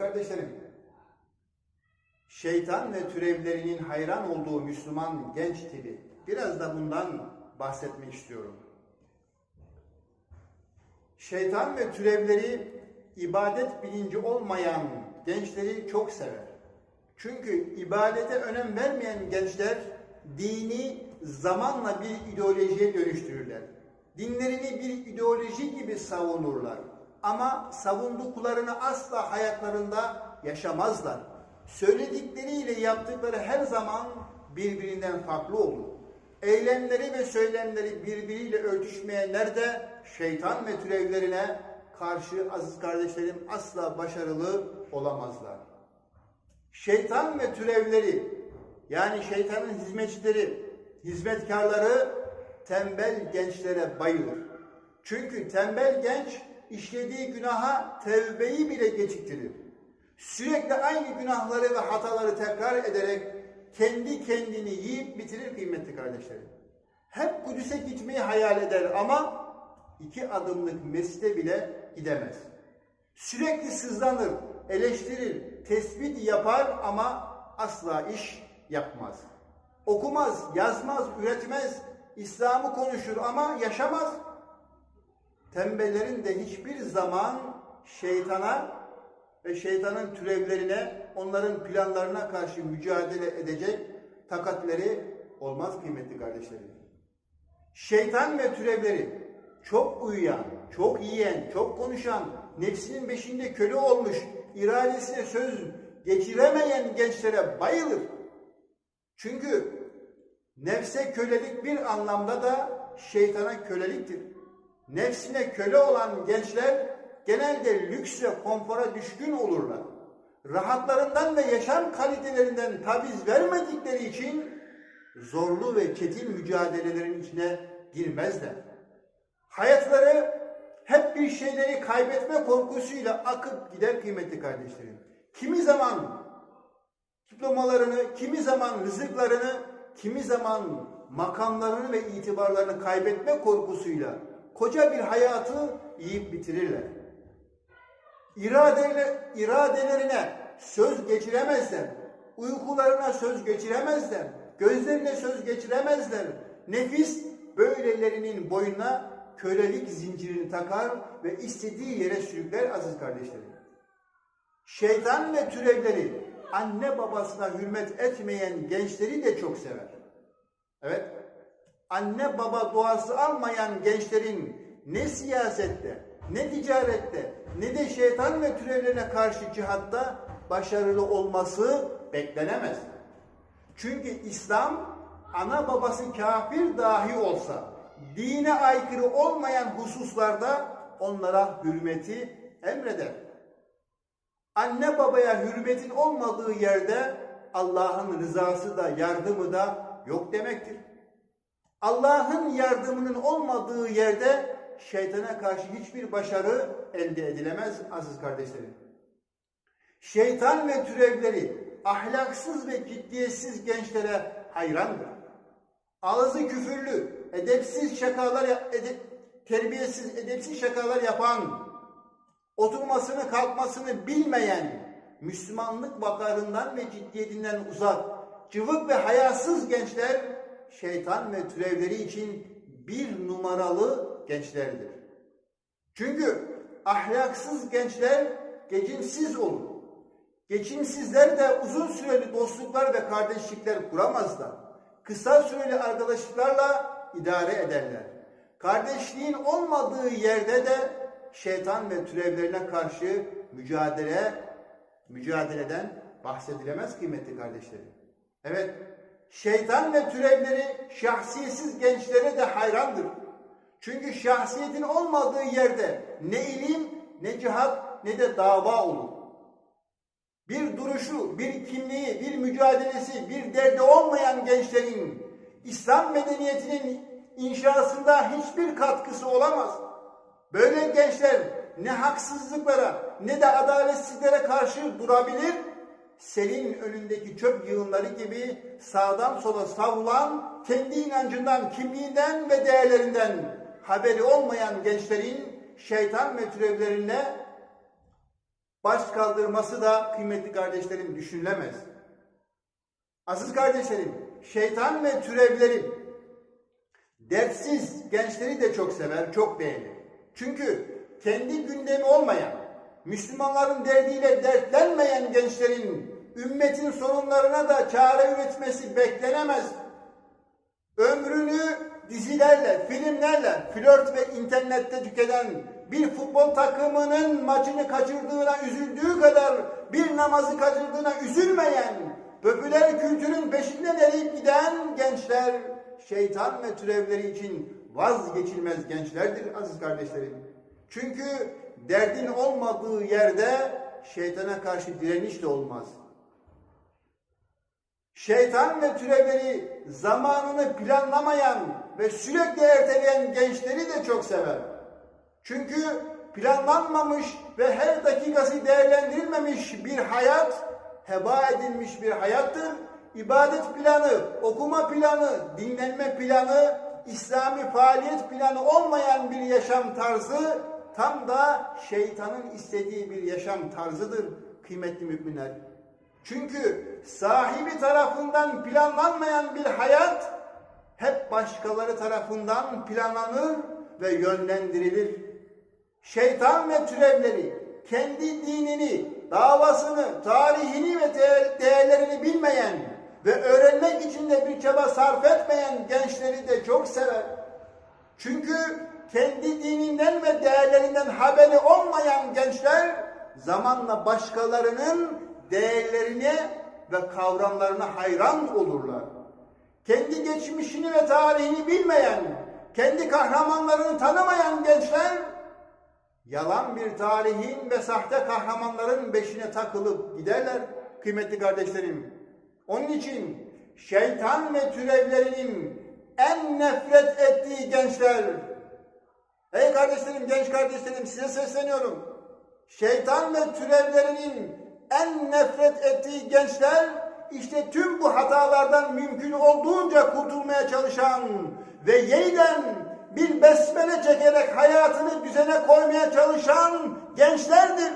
kardeşlerim, şeytan ve türevlerinin hayran olduğu Müslüman genç tipi, biraz da bundan bahsetmek istiyorum. Şeytan ve türevleri ibadet bilinci olmayan gençleri çok sever. Çünkü ibadete önem vermeyen gençler dini zamanla bir ideolojiye dönüştürürler. Dinlerini bir ideoloji gibi savunurlar. Ama savunduklarını asla hayatlarında yaşamazlar. Söyledikleriyle yaptıkları her zaman birbirinden farklı olur. Eylemleri ve söylemleri birbiriyle örtüşmeyenler de şeytan ve türevlerine karşı aziz kardeşlerim asla başarılı olamazlar. Şeytan ve türevleri yani şeytanın hizmetçileri, hizmetkarları tembel gençlere bayılır. Çünkü tembel genç işlediği günaha tevbeyi bile geciktirir. Sürekli aynı günahları ve hataları tekrar ederek kendi kendini yiyip bitirir kıymetli kardeşlerim. Hep Kudüs'e gitmeyi hayal eder ama iki adımlık mescide bile gidemez. Sürekli sızlanır, eleştirir, tespit yapar ama asla iş yapmaz. Okumaz, yazmaz, üretmez, İslam'ı konuşur ama yaşamaz. Tembellerin de hiçbir zaman şeytana ve şeytanın türevlerine, onların planlarına karşı mücadele edecek takatleri olmaz kıymetli kardeşlerim. Şeytan ve türevleri çok uyuyan, çok yiyen, çok konuşan, nefsinin beşinde köle olmuş, iradesine söz geçiremeyen gençlere bayılır. Çünkü nefse kölelik bir anlamda da şeytana köleliktir. Nefsine köle olan gençler genelde lüks ve konfora düşkün olurlar. Rahatlarından ve yaşam kalitelerinden taviz vermedikleri için zorlu ve çetin mücadelelerin içine girmezler. Hayatları hep bir şeyleri kaybetme korkusuyla akıp gider kıymetli kardeşlerim. Kimi zaman diplomalarını, kimi zaman rızıklarını, kimi zaman makamlarını ve itibarlarını kaybetme korkusuyla koca bir hayatı yiyip bitirirler. İradelerine, iradelerine söz geçiremezler. Uykularına söz geçiremezler. Gözlerine söz geçiremezler. Nefis böylelerinin boynuna kölelik zincirini takar ve istediği yere sürükler aziz kardeşlerim. Şeytan ve türevleri anne babasına hürmet etmeyen gençleri de çok sever. Evet, anne baba duası almayan gençlerin ne siyasette, ne ticarette, ne de şeytan ve türevlerine karşı cihatta başarılı olması beklenemez. Çünkü İslam ana babası kafir dahi olsa dine aykırı olmayan hususlarda onlara hürmeti emreder. Anne babaya hürmetin olmadığı yerde Allah'ın rızası da yardımı da yok demektir. Allah'ın yardımının olmadığı yerde şeytana karşı hiçbir başarı elde edilemez aziz kardeşlerim. Şeytan ve türevleri ahlaksız ve ciddiyetsiz gençlere hayrandır. Ağzı küfürlü, edepsiz şakalar, edep, terbiyesiz, edepsiz şakalar yapan, oturmasını kalkmasını bilmeyen, Müslümanlık vakarından ve ciddiyetinden uzak, cıvık ve hayasız gençler şeytan ve türevleri için bir numaralı gençlerdir. Çünkü ahlaksız gençler geçimsiz olur. Geçimsizler de uzun süreli dostluklar ve kardeşlikler kuramazlar. Kısa süreli arkadaşlıklarla idare ederler. Kardeşliğin olmadığı yerde de şeytan ve türevlerine karşı mücadele mücadeleden bahsedilemez kıymetli kardeşlerim. Evet, şeytan ve türevleri şahsiyetsiz gençlere de hayrandır. Çünkü şahsiyetin olmadığı yerde ne ilim, ne cihat, ne de dava olur. Bir duruşu, bir kimliği, bir mücadelesi, bir derdi olmayan gençlerin İslam medeniyetinin inşasında hiçbir katkısı olamaz. Böyle gençler ne haksızlıklara ne de adaletsizlere karşı durabilir, selin önündeki çöp yığınları gibi sağdan sola savrulan, kendi inancından, kimliğinden ve değerlerinden haberi olmayan gençlerin şeytan ve türevlerine baş kaldırması da kıymetli kardeşlerim düşünülemez. Aziz kardeşlerim, şeytan ve türevleri dertsiz gençleri de çok sever, çok beğenir. Çünkü kendi gündemi olmayan, Müslümanların derdiyle dertlenmeyen gençlerin ümmetin sorunlarına da çare üretmesi beklenemez. Ömrünü dizilerle, filmlerle, flört ve internette tüketen bir futbol takımının maçını kaçırdığına üzüldüğü kadar bir namazı kaçırdığına üzülmeyen, popüler kültürün peşinden eriyip giden gençler, şeytan ve türevleri için vazgeçilmez gençlerdir aziz kardeşlerim. Çünkü derdin olmadığı yerde şeytana karşı direniş de olmaz. Şeytan ve türevleri zamanını planlamayan ve sürekli erteleyen gençleri de çok sever. Çünkü planlanmamış ve her dakikası değerlendirilmemiş bir hayat, heba edilmiş bir hayattır. İbadet planı, okuma planı, dinlenme planı, İslami faaliyet planı olmayan bir yaşam tarzı tam da şeytanın istediği bir yaşam tarzıdır kıymetli müminler. Çünkü sahibi tarafından planlanmayan bir hayat hep başkaları tarafından planlanır ve yönlendirilir. Şeytan ve türevleri kendi dinini, davasını, tarihini ve değerlerini bilmeyen ve öğrenmek için de bir çaba sarf etmeyen gençleri de çok sever. Çünkü kendi dininden ve değerlerinden haberi olmayan gençler zamanla başkalarının değerlerine ve kavramlarına hayran olurlar. Kendi geçmişini ve tarihini bilmeyen, kendi kahramanlarını tanımayan gençler yalan bir tarihin ve sahte kahramanların beşine takılıp giderler kıymetli kardeşlerim. Onun için şeytan ve türevlerinin en nefret ettiği gençler Ey kardeşlerim, genç kardeşlerim size sesleniyorum. Şeytan ve türevlerinin en nefret ettiği gençler işte tüm bu hatalardan mümkün olduğunca kurtulmaya çalışan ve yeniden bir besmele çekerek hayatını düzene koymaya çalışan gençlerdir.